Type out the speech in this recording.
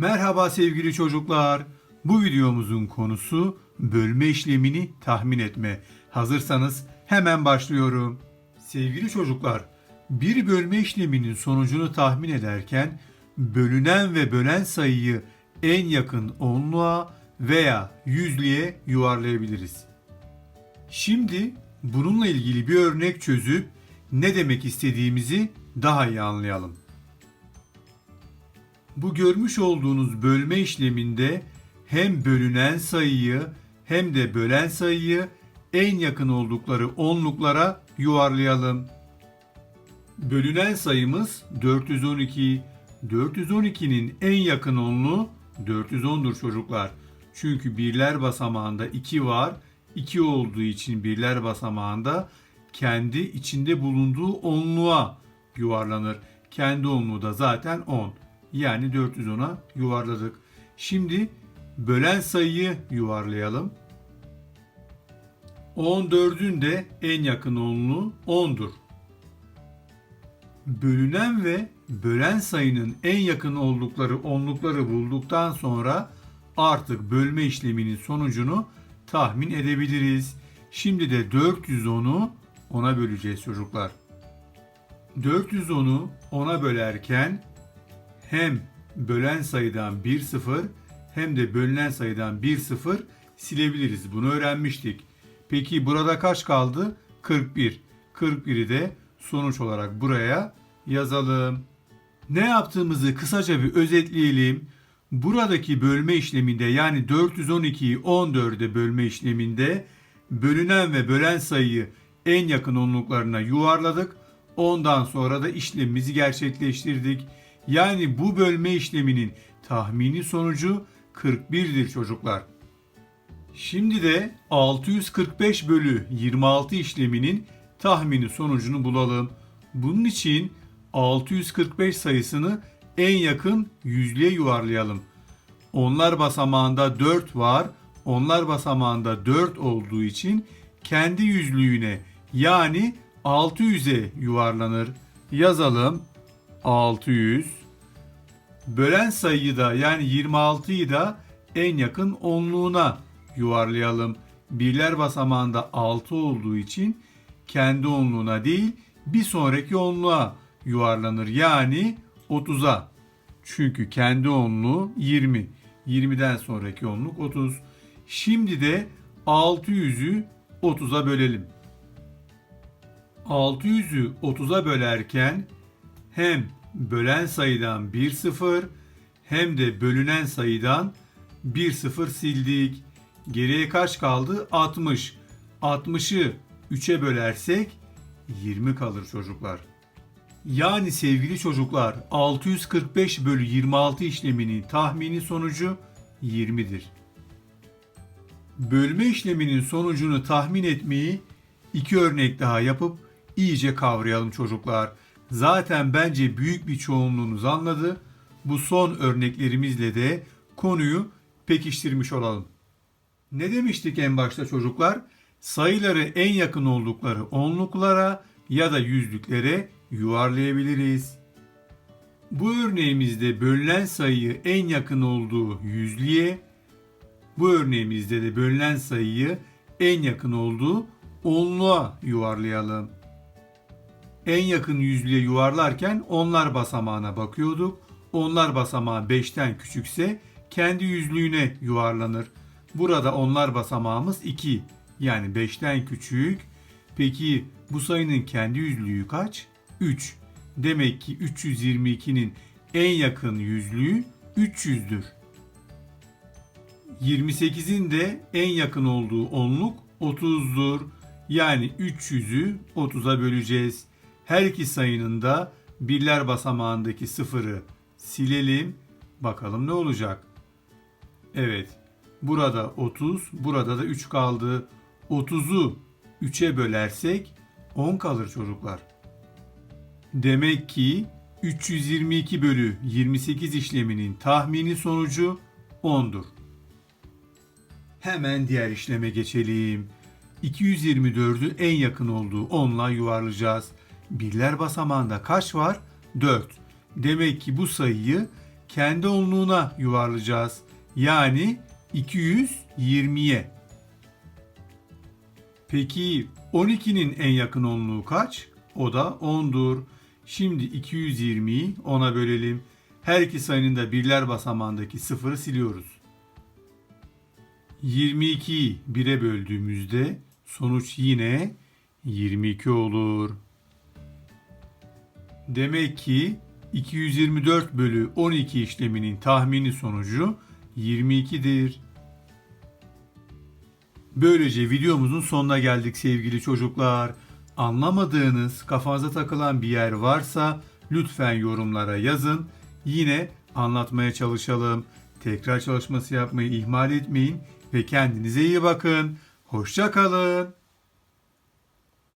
Merhaba sevgili çocuklar. Bu videomuzun konusu bölme işlemini tahmin etme. Hazırsanız hemen başlıyorum. Sevgili çocuklar, bir bölme işleminin sonucunu tahmin ederken bölünen ve bölen sayıyı en yakın onluğa veya yüzlüğe yuvarlayabiliriz. Şimdi bununla ilgili bir örnek çözüp ne demek istediğimizi daha iyi anlayalım. Bu görmüş olduğunuz bölme işleminde hem bölünen sayıyı hem de bölen sayıyı en yakın oldukları onluklara yuvarlayalım. Bölünen sayımız 412. 412'nin en yakın onluğu 410'dur çocuklar. Çünkü birler basamağında 2 var. 2 olduğu için birler basamağında kendi içinde bulunduğu onluğa yuvarlanır. Kendi onluğu da zaten 10. Yani 410'a yuvarladık. Şimdi bölen sayıyı yuvarlayalım. 14'ün de en yakın onluğu 10'dur. Bölünen ve bölen sayının en yakın oldukları onlukları bulduktan sonra artık bölme işleminin sonucunu tahmin edebiliriz. Şimdi de 410'u 10'a böleceğiz çocuklar. 410'u 10'a bölerken hem bölen sayıdan 1 0 hem de bölünen sayıdan 1 0 silebiliriz. Bunu öğrenmiştik. Peki burada kaç kaldı? 41. 41'i de sonuç olarak buraya yazalım. Ne yaptığımızı kısaca bir özetleyelim. Buradaki bölme işleminde yani 412'yi 14'e bölme işleminde bölünen ve bölen sayıyı en yakın onluklarına yuvarladık. Ondan sonra da işlemimizi gerçekleştirdik. Yani bu bölme işleminin tahmini sonucu 41'dir çocuklar. Şimdi de 645 bölü 26 işleminin tahmini sonucunu bulalım. Bunun için 645 sayısını en yakın yüzlüğe yuvarlayalım. Onlar basamağında 4 var. Onlar basamağında 4 olduğu için kendi yüzlüğüne yani 600'e yuvarlanır. Yazalım 600. Bölen sayıyı da yani 26'yı da en yakın onluğuna yuvarlayalım. Birler basamağında 6 olduğu için kendi onluğuna değil bir sonraki onluğa yuvarlanır. Yani 30'a. Çünkü kendi onluğu 20. 20'den sonraki onluk 30. Şimdi de 600'ü 30'a bölelim. 600'ü 30'a bölerken hem bölen sayıdan 1 0 hem de bölünen sayıdan 1 0 sildik. Geriye kaç kaldı? 60. 60'ı 3'e bölersek 20 kalır çocuklar. Yani sevgili çocuklar 645 bölü 26 işleminin tahmini sonucu 20'dir. Bölme işleminin sonucunu tahmin etmeyi iki örnek daha yapıp iyice kavrayalım çocuklar. Zaten bence büyük bir çoğunluğunuz anladı. Bu son örneklerimizle de konuyu pekiştirmiş olalım. Ne demiştik en başta çocuklar? Sayıları en yakın oldukları onluklara ya da yüzlüklere yuvarlayabiliriz. Bu örneğimizde bölünen sayıyı en yakın olduğu yüzlüğe, bu örneğimizde de bölünen sayıyı en yakın olduğu onluğa yuvarlayalım. En yakın yüzlüğe yuvarlarken onlar basamağına bakıyorduk. Onlar basamağı 5'ten küçükse kendi yüzlüğüne yuvarlanır. Burada onlar basamağımız 2. Yani 5'ten küçük. Peki bu sayının kendi yüzlüğü kaç? 3. Demek ki 322'nin en yakın yüzlüğü 300'dür. 28'in de en yakın olduğu onluk 30'dur. Yani 300'ü 30'a böleceğiz. Her iki sayının da birler basamağındaki sıfırı silelim. Bakalım ne olacak? Evet. Burada 30, burada da 3 kaldı. 30'u 3'e bölersek 10 kalır çocuklar. Demek ki 322 bölü 28 işleminin tahmini sonucu 10'dur. Hemen diğer işleme geçelim. 224'ü en yakın olduğu 10'la yuvarlayacağız. Birler basamağında kaç var? 4. Demek ki bu sayıyı kendi onluğuna yuvarlayacağız. Yani 220'ye. Peki 12'nin en yakın onluğu kaç? O da 10'dur. Şimdi 220'yi 10'a bölelim. Her iki sayının da birler basamağındaki sıfırı siliyoruz. 22'yi 1'e böldüğümüzde sonuç yine 22 olur. Demek ki 224 bölü 12 işleminin tahmini sonucu 22'dir. Böylece videomuzun sonuna geldik sevgili çocuklar. Anlamadığınız, kafanıza takılan bir yer varsa lütfen yorumlara yazın. Yine anlatmaya çalışalım. Tekrar çalışması yapmayı ihmal etmeyin ve kendinize iyi bakın. Hoşça kalın.